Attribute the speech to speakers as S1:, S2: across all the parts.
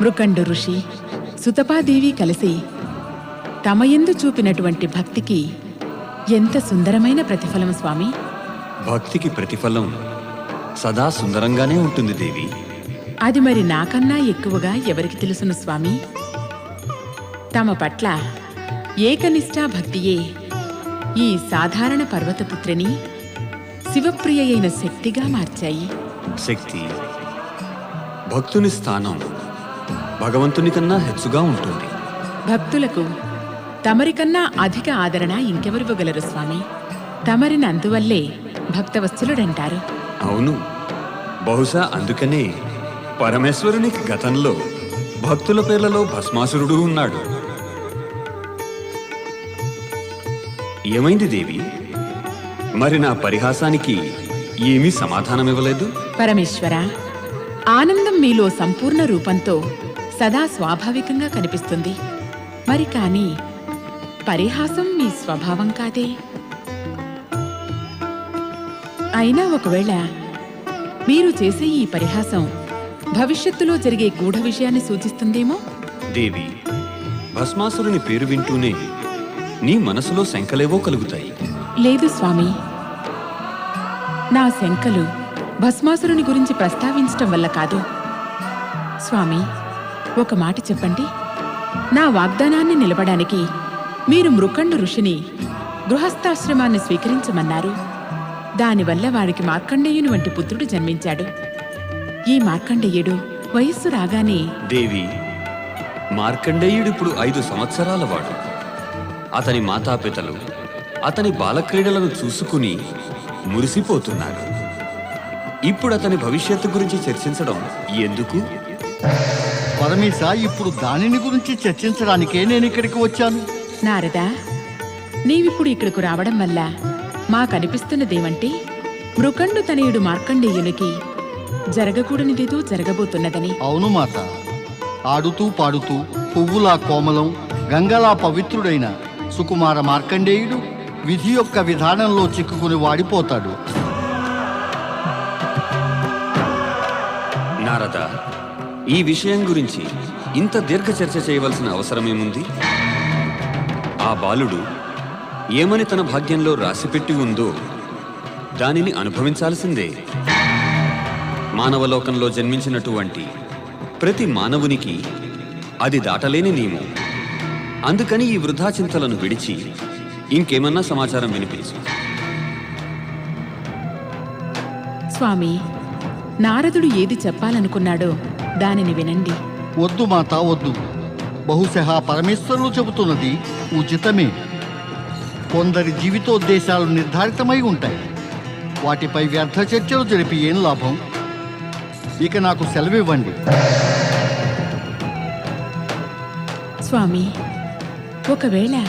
S1: మృకండు ఋషి సుతపాదేవి కలిసి తమ యందు చూపినటువంటి భక్తికి ఎంత సుందరమైన ప్రతిఫలం స్వామి?
S2: భక్తికి ప్రతిఫలం సదా సుందరంగానే ఉంటుంది దేవి.
S1: అది మరి నాకన్నా ఎక్కువగా ఎవరికి తెలుసును స్వామి? తమ పట్ల ఏకనిష్టా భక్తియే ఈ సాధారణ పర్వతపుత్రిని శివప్రియ అయిన శక్తిగా మార్చాయి.
S2: శక్తి భక్తుని స్థానం భగవంతుని కన్నా హెచ్చుగా ఉంటుంది.
S1: భక్తులకు తమరికన్నా అధిక ఆదరణ ఇంకెవరివ్వగలరు స్వామి? తమరిని అందువల్లే భక్తవత్సలుడంటారు.
S2: అవును. బహుశా అందుకనే పరమేశ్వరునికి గతంలో భక్తుల పేర్లలో భస్మాసురుడు ఉన్నాడు. ఏమైంది దేవి? మరి నా పరిహాసానికి ఏమీ సమాధానమివ్వలేదు?
S1: పరమేశ్వర ఆనందం మీలో సంపూర్ణ రూపంతో సదా స్వాభావికంగా కనిపిస్తుంది. మరి కాని పరిహాసం మీ స్వభావం కాదే? అయినా ఒకవేళ మీరు చేసే ఈ పరిహాసం భవిష్యత్తులో జరిగే గూఢ విషయాన్ని సూచిస్తుందేమో?
S2: దేవి భస్మాసురుని పేరు వింటూనే నీ మనసులో శంకలేవో కలుగుతాయి.
S1: లేదు స్వామి. నా శంకలు భస్మాసురుని గురించి ప్రస్తావించటం వల్ల కాదు. స్వామి ఒక మాట చెప్పండి? నా వాగ్దానాన్ని నిలబడానికి మీరు మృకండు ఋషిని గృహస్థాశ్రమాన్ని స్వీకరించమన్నారు. దానివల్ల వాడికి మార్కండేయుని వంటి పుత్రుడు జన్మించాడు. ఈ మార్కండేయుడు వయస్సు రాగానే
S2: దేవి మార్కండేయుడిప్పుడు ఐదు సంవత్సరాల వాడు. అతని మాతాపితలు అతని బాలక్రీడలను చూసుకుని మురిసిపోతున్నారు. ఇప్పుడు అతని భవిష్యత్తు గురించి చర్చించడం ఎందుకు?
S3: పరమేశ ఇప్పుడు దానిని గురించి చర్చించడానికే నేను ఇక్కడికి వచ్చాను.
S1: నారదా నీవిప్పుడు ఇక్కడకు రావడం వల్ల మాకనిపిస్తున్నదేమంటే మృకండు తనయుడు మార్కండేయునికి జరగకూడనిదేదో జరగబోతున్నదని.
S3: అవును మాత. ఆడుతూ పాడుతూ పువ్వులా కోమలం గంగలా పవిత్రుడైన సుకుమార మార్కండేయుడు విధి యొక్క విధానంలో చిక్కుకుని వాడిపోతాడు.
S2: నారద ఈ విషయం గురించి ఇంత దీర్ఘ చర్చ చేయవలసిన అవసరమేముంది ఆ బాలుడు ఏమని తన భాగ్యంలో రాసిపెట్టి ఉందో దానిని అనుభవించాల్సిందే. మానవలోకంలో జన్మించినటువంటి ప్రతి మానవునికి అది దాటలేని నియమం. అందుకని ఈ వృధా చింతలను విడిచి ఇంకేమన్నా సమాచారం వినిపించు.
S1: స్వామి నారదుడు ఏది చెప్పాలనుకున్నాడో దానిని వినండి.
S3: వద్దు మాత వద్దు. బహుశా పరమేశ్వరులు చెబుతున్నది ఉచితమే. కొందరి జీవితోద్దేశాలు నిర్ధారితమై ఉంటాయి. వాటిపై వ్యర్థ చర్చలు జరిపి ఏం లాభం? ఇక నాకు సెలవివ్వండి.
S1: స్వామి ఒకవేళ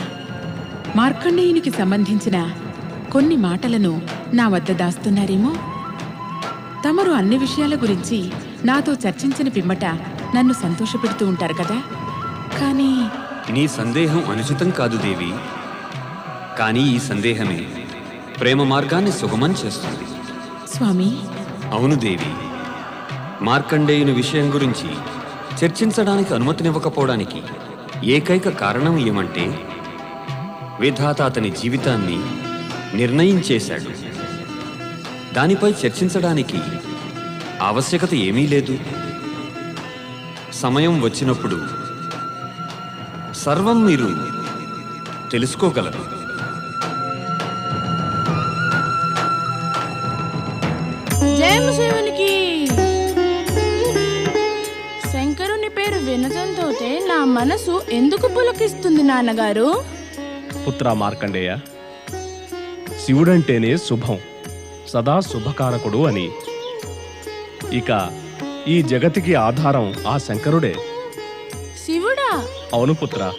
S1: మార్కండేయునికి సంబంధించిన కొన్ని మాటలను నా వద్ద దాస్తున్నారేమో? తమరు అన్ని విషయాల గురించి నాతో చర్చించిన పిమ్మట నన్ను సంతోషపెడుతూ ఉంటారు కదా. కానీ
S2: నీ సందేహం అనుచితం కాదు దేవి. కానీ ఈ సందేహమే ప్రేమ మార్గాన్ని సుగమం చేస్తుంది.
S1: స్వామి.
S2: అవును దేవి. మార్కండేయుని విషయం గురించి చర్చించడానికి అనుమతినివ్వకపోవడానికి ఏకైక కారణం ఏమంటే విధాత అతని జీవితాన్ని నిర్ణయించేశాడు దానిపై చర్చించడానికి ఆవశ్యకత ఏమీ లేదు. సమయం వచ్చినప్పుడు సర్వం మీరు తెలుసుకోగలరు.
S4: శంకరుని పేరు వినటంతోటే నా మనసు ఎందుకు పులకిస్తుంది నాన్నగారు?
S5: పుత్ర మార్కండేయ శివుడంటేనే శుభం సదా శుభకారకుడు అని. ఇక ఈ జగతికి ఆధారం ఆ శంకరుడే.
S4: శివుడా?
S5: అవును పుత్ర.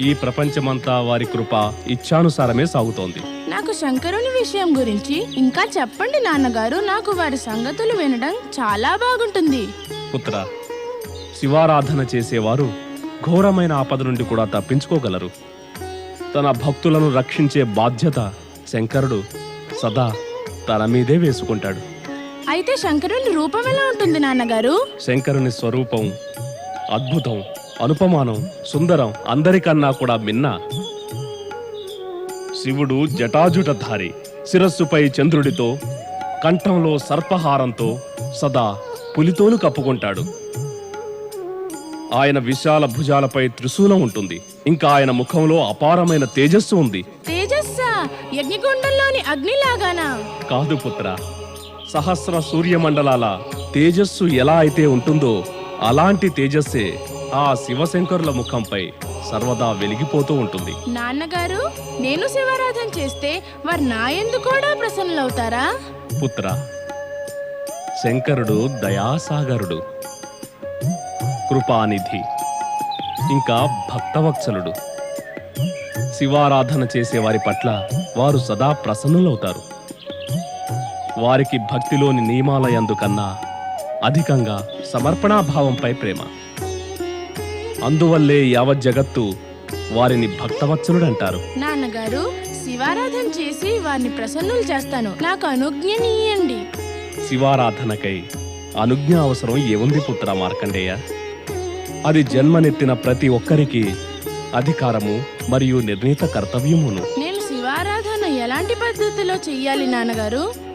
S5: ఈ ప్రపంచమంతా వారి కృప ఇచ్ఛానుసారమే సాగుతోంది.
S4: నాకు శంకరుని విషయం గురించి ఇంకా చెప్పండి నాన్నగారు. నాకు వారి సంగతులు వినడం చాలా బాగుంటుంది.
S5: పుత్ర శివారాధన చేసేవారు ఘోరమైన ఆపద నుండి కూడా తప్పించుకోగలరు. తన భక్తులను రక్షించే బాధ్యత శంకరుడు సదా తన మీదే వేసుకుంటాడు.
S4: అయితే శంకరుని రూపం ఎలా ఉంటుంది నాన్నగారు?
S5: శంకరుని స్వరూపం అద్భుతం అనుపమానం సుందరం అందరికన్నా కూడా మిన్న. శివుడు జటాజుటధారి శిరస్సుపై చంద్రుడితో కంఠంలో సర్పహారంతో సదా పులితోలు కప్పుకుంటాడు. ఆయన విశాల భుజాలపై త్రిశూలం ఉంటుంది. ఇంకా ఆయన ముఖంలో అపారమైన తేజస్సు ఉంది.
S4: తేజస్సా? యజ్ఞగుండంలోని అగ్నిలాగానా?
S5: కాదు పుత్ర సహస్ర సూర్యమండలాల తేజస్సు ఎలా అయితే ఉంటుందో అలాంటి తేజస్సే ఆ శివశంకరుల ముఖంపై సర్వదా వెలిగిపోతూ ఉంటుంది.
S4: నాన్నగారు నేను శివారాధన చేస్తే వారు నా ఎందు కూడా ప్రసన్నులవుతారా?
S5: పుత్ర శంకరుడు దయాసాగరుడు కృపానిధి ఇంకా భక్తవత్సలుడు. శివారాధన చేసే వారి పట్ల వారు సదా ప్రసన్నులవుతారు. వారికి భక్తిలోని నియమాలయందు కన్నా అధికంగా సమర్పణాభావంపై ప్రేమ. అందువల్లే యావత్ జగత్తు వారిని భక్తవత్సలుడంటారు.
S4: నాన్నగారు శివారాధన చేసి వారిని ప్రసన్నులు చేస్తాను. నాకు అనుజ్ఞనీయండి.
S5: శివారాధనకై అనుజ్ఞ అవసరం ఏముంది పుత్ర మార్కండేయ? అది జన్మనెత్తిన ప్రతి ఒక్కరికి అధికారము మరియు నిర్ణీత కర్తవ్యమును.
S4: నేను శివారాధన ఎలాంటి పద్ధతిలో చెయ్యాలి నాన్నగారు?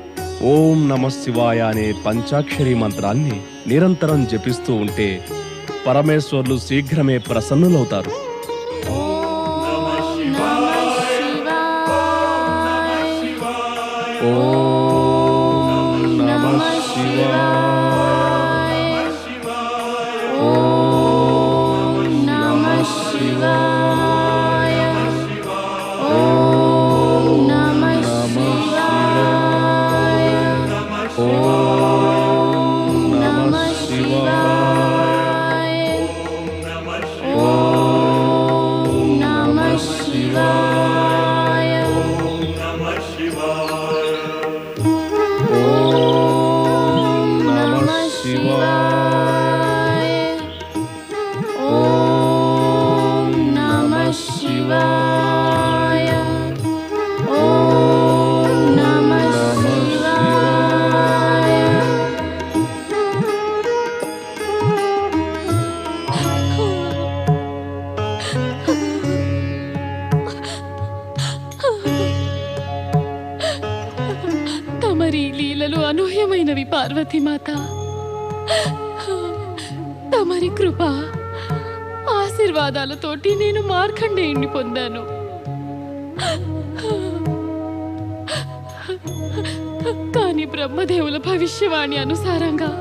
S5: ఓం నమ శివాయ అనే పంచాక్షరి మంత్రాన్ని నిరంతరం జపిస్తూ ఉంటే పరమేశ్వర్లు శీఘ్రమే ప్రసన్నులవుతారు.
S4: ఓం
S6: తమరి కృప ఆశీర్వాదాలతోటి నేను మార్కండేయుణ్ణి పొందాను. కానీ బ్రహ్మదేవుల భవిష్యవాణి అనుసారంగా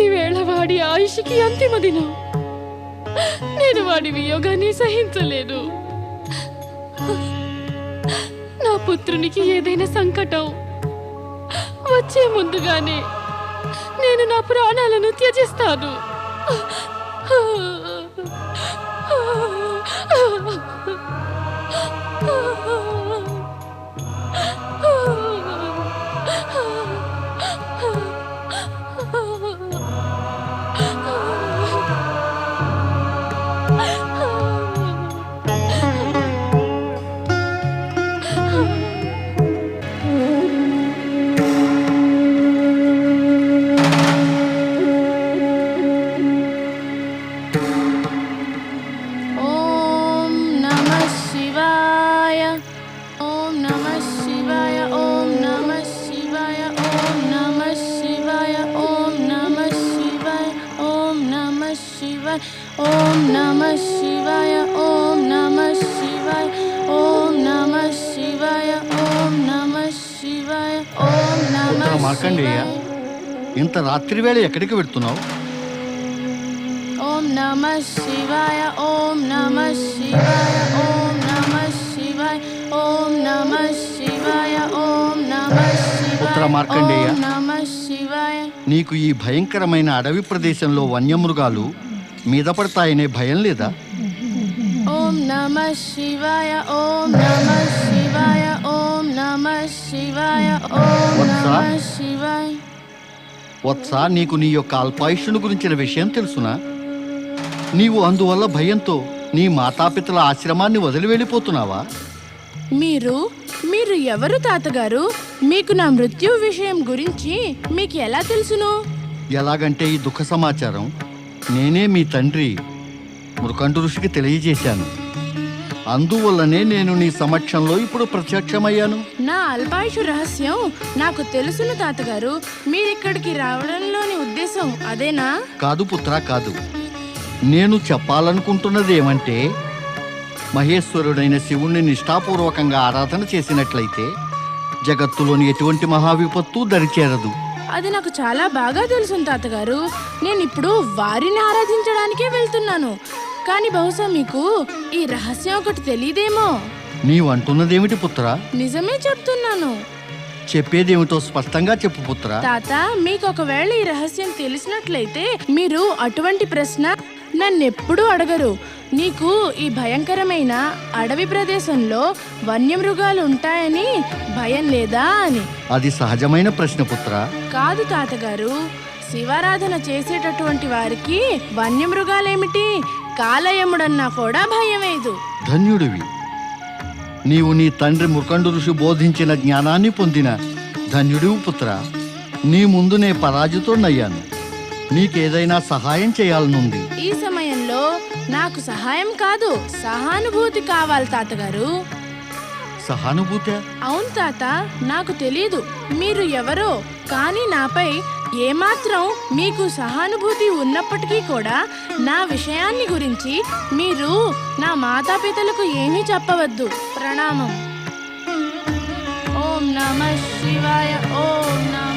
S6: ఈవేళ వాడి ఆయుష్కి అంతిమ దినం. నేను వాడి వియోగాన్ని సహించలేను నా పుత్రునికి ఏదైనా సంకటం వచ్చే ముందుగానే నేను నా ప్రాణాలను త్యజిస్తాను.
S4: Oh నమః శివాయ ఓం నమః శివాయ ఓం నమః శివాయ ఓం నమః శివాయ ఓం నమః
S3: మార్కండేయ ఇంత రాత్రివేళ ఎక్కడికి వెళ్తున్నావు?
S4: ఓం నమ శివాయ ఓం నమ శివాయ ఓం నమ శివాయ ఓం నమ శివాయ ఓం నమ శివాయ
S3: మార్కండేయ.
S4: నమ శివాయ
S3: నీకు ఈ భయంకరమైన అడవి ప్రదేశంలో వన్యమృగాలు మీద పడతాయనే భయం లేదా?
S4: ఓం నమ శివాయ ఓం నమ శివాయ ఓం నమ శివాయ ఓం
S3: వత్సా?
S4: నమ శివాయ.
S3: వత్స నీకు నీ యొక్క అల్పాయుష్ను గురించిన విషయం తెలుసునా? నీవు అందువల్ల భయంతో నీ మాతాపితల ఆశ్రమాన్ని వదిలి వెళ్ళిపోతున్నావా?
S4: మీరు మీరు ఎవరు తాతగారు? మీకు నా మృత్యు విషయం గురించి మీకు ఎలా తెలుసును?
S3: ఎలాగంటే ఈ దుఃఖ సమాచారం నేనే మీ తండ్రి మృకండు ఋషికి తెలియజేశాను. అందువల్లనే నేను నీ సమక్షంలో ఇప్పుడు ప్రత్యక్షమయ్యాను.
S4: నా అల్పాయుషు రహస్యం నాకు తెలుసును తాతగారు. మీరిక్కడికి రావడంలోని ఉద్దేశం అదేనా?
S3: కాదు పుత్ర కాదు. నేను చెప్పాలనుకుంటున్నది ఏమంటే మహేశ్వరుడైన శివుణ్ణి నిష్ఠాపూర్వకంగా ఆరాధన చేసినట్లయితే జగత్తులోని ఎటువంటి మహావిపత్తు దరిచేరదు.
S4: అది నాకు చాలా బాగా తెలుసు తాతగారు. నేను ఇప్పుడు వారిని ఆరాధించడానికే వెళ్తున్నాను. కానీ బహుశా మీకు ఈ రహస్యం ఒకటి తెలియదేమో
S3: నీవంటున్నదేమిటి పుత్ర?
S4: నిజమే చెప్తున్నాను.
S3: చెప్పేదేమిటో స్పష్టంగా చెప్పు పుత్ర.
S4: తాత మీకు ఒకవేళ ఈ రహస్యం తెలిసినట్లయితే మీరు అటువంటి ప్రశ్న నన్నెప్పుడూ అడగరు. నీకు ఈ భయంకరమైన అడవి ప్రదేశంలో వన్యమృగాలు ఉంటాయని భయం లేదా అని?
S3: అది సహజమైన ప్రశ్న పుత్ర.
S4: కాదు తాతగారు. శివారాధన చేసేటటువంటి వారికి వన్యమృగాలేమిటి? కాలయముడన్నా కూడా భయం వేయదు
S3: ధన్యుడివి. నీవు నీ తండ్రి ముఖండు ఋషి బోధించిన జ్ఞానాన్ని పొందిన ధన్యుడివి పుత్ర. నీ ముందు నే పరాజితున్నయ్యాను నీకేదైనా సహాయం చేయాలనుంది.
S4: ఈ సమయంలో నాకు సహాయం కాదు సహానుభూతి కావాలి తాతగారు.
S3: సహానుభూతి?
S4: అవును తాత నాకు తెలియదు మీరు ఎవరో కానీ నాపై ఏమాత్రం మీకు సహానుభూతి ఉన్నప్పటికీ కూడా నా విషయాన్ని గురించి మీరు నా మాతాపితలకు ఏమీ చెప్పవద్దు. ప్రణామం. ఓం నమ శివాయ ఓం నమ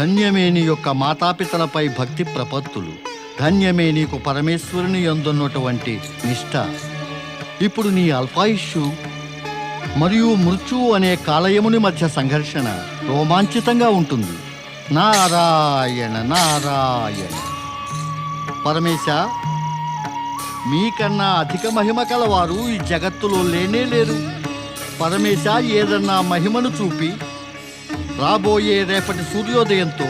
S3: ధన్యమేని యొక్క మాతాపితలపై భక్తి ప్రపత్తులు. ధన్యమే నీకు పరమేశ్వరుని ఎందున్నటువంటి నిష్ఠ ఇప్పుడు నీ అల్పాయుష్యు మరియు మృత్యువు అనే కాలయముని మధ్య సంఘర్షణ రోమాంచితంగా ఉంటుంది. నారాయణ నారాయణ. పరమేశ మీకన్నా అధిక మహిమ కలవారు ఈ జగత్తులో లేనే లేరు. పరమేశ ఏదన్నా మహిమను చూపి రాబోయే రేపటి సూర్యోదయంతో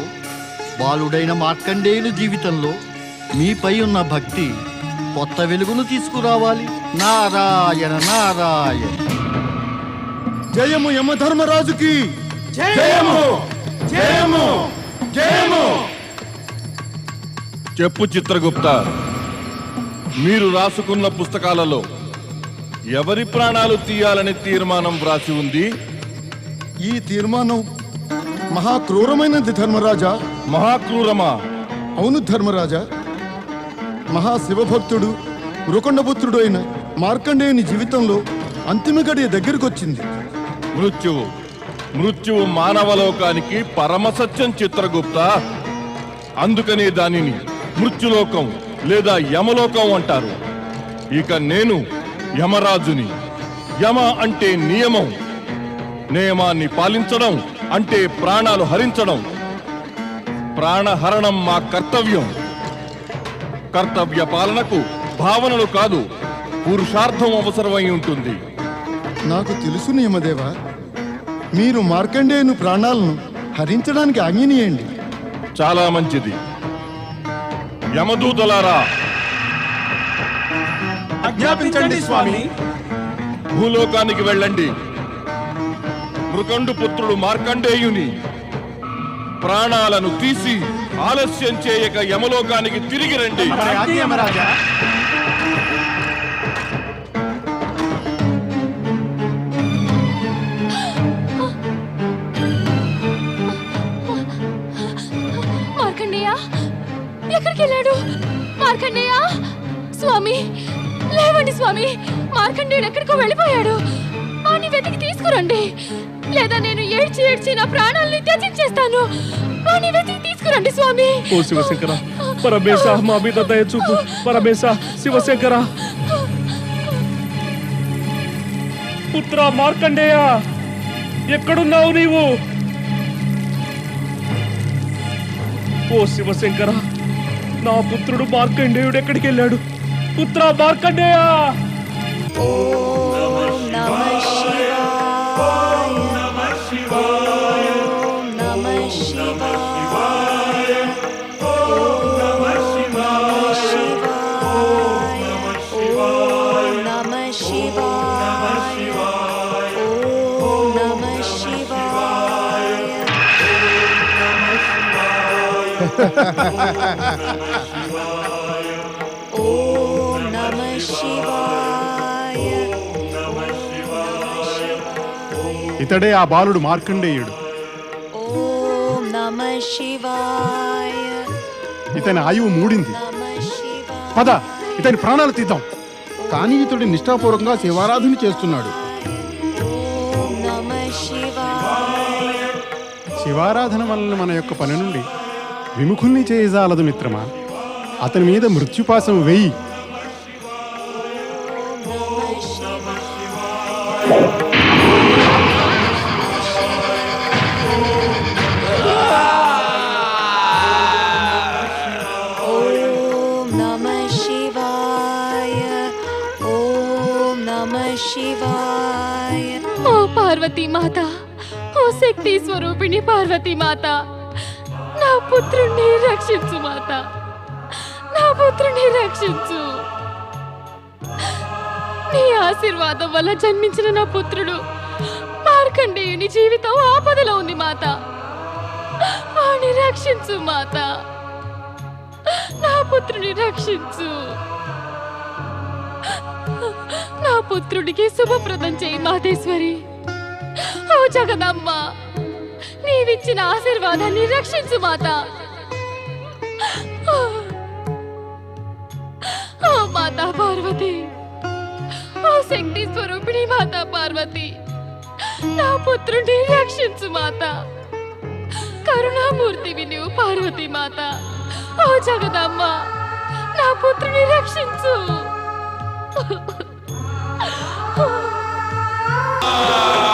S3: బాలుడైన మార్కండేయుని జీవితంలో మీపై ఉన్న భక్తి కొత్త వెలుగును తీసుకురావాలి. నారాయణ నారాయణ.
S7: జయము యమధర్మరాజుకి జయము! జయము! జయము!
S8: చెప్పు చిత్రగుప్త మీరు రాసుకున్న పుస్తకాలలో ఎవరి ప్రాణాలు తీయాలని తీర్మానం వ్రాసి ఉంది?
S7: ఈ తీర్మానం మహా క్రూరమైనది ధర్మరాజా.
S8: మహాక్రూరమా?
S7: అవును ధర్మరాజా. మహా శివభక్తుడు మృకొండపుత్రుడు అయిన మార్కండేయుని జీవితంలో అంతిమ గడియ దగ్గరకొచ్చింది.
S8: మృత్యువు. మృత్యువు మానవలోకానికి పరమసత్యం చిత్రగుప్త. అందుకనే దానిని మృత్యులోకం లేదా యమలోకం అంటారు. ఇక నేను యమరాజుని. యమ అంటే నియమం. నియమాన్ని పాలించడం అంటే ప్రాణాలు హరించడం. ప్రాణహరణం మా కర్తవ్యం. కర్తవ్య పాలనకు భావనలు కాదు పురుషార్థం అవసరమై ఉంటుంది.
S7: నాకు తెలుసు నియమదేవ. మీరు మార్కండేయుని ప్రాణాలను హరించడానికి ఆజ్ఞనీయండి
S8: చాలా మంచిది. యమదూతలారా.
S7: ఆజ్ఞాపించండి స్వామి.
S8: భూలోకానికి వెళ్ళండి. మృకండు పుత్రుడు మార్కండేయుని ప్రాణాలను తీసి ఆలస్యం చేయక యమలోకానికి తిరిగి రండి.
S6: మార్కండేయ ఎక్కడికి వెళ్ళాడు? మార్కండేయ స్వామి లేవండి స్వామి. మార్కండేయుడు ఎక్కడికో వెళ్ళిపోయాడు. వాణ్ణి వెతికి తీసుకురండి. లేదా నేను ఏడ్చి ఏడ్చి నా ప్రాణాలని త్యజించేస్తాను? వాణ్ణి వెతికి తీసుకురండి స్వామి.
S5: ఓ శివశంకర పరమేశ మా మీద దయ చూపు. పరమేశ శివశంకర. పుత్ర మార్కండేయ ఎక్కడున్నావు నీవు? ఓ శివశంకర నా పుత్రుడు మార్కండేయుడు ఎక్కడికి వెళ్ళాడు? పుత్ర మార్కండేయ!
S9: ఇతడే ఆ బాలుడు మార్కండేయుడు.
S10: ఓం నమ శివాయ.
S9: ఇతని ఆయువు మూడింది. పద ఇతని ప్రాణాలు తీద్దాం. కానీ ఇతడు నిష్ఠాపూర్వకంగా శివారాధన చేస్తున్నాడు. శివారాధన వలన మన యొక్క పని నుండి విముఖుల్ని చేయజాలదు మిత్రమా? అతని మీద మృత్యుపాసం వెయ్యి
S10: ఓం నమ శివాయ ఓం నమ శివాయ.
S6: ఓ పార్వతీ మాత ఓ శక్తి స్వరూపిణి పార్వతీ మాత. పుత్రుణ్ణి రక్షించు మాత. నా పుత్రుణ్ణి రక్షించు. నీ ఆశీర్వాదం వల్ల జన్మించిన నా పుత్రుడు మార్కండేయుని జీవితం ఆపదలో ఉంది మాత. వాణ్ణి రక్షించు మాత. నా పుత్రుని రక్షించు. నా పుత్రుడికి శుభప్రదం చేయి మాతేశ్వరి. ఓ జగదమ్మ. నీవిచ్చిన ఆశీర్వాదాన్ని రక్షించు మాత. మాతా పార్వతి. ఓ శక్తి స్వరూపిణి మాతా పార్వతి. నా పుత్రుడిని రక్షించు మాత. కరుణామూర్తి విని పార్వతి మాత. ఓ జగదమ్మ నా పుత్రుని రక్షించు. Oh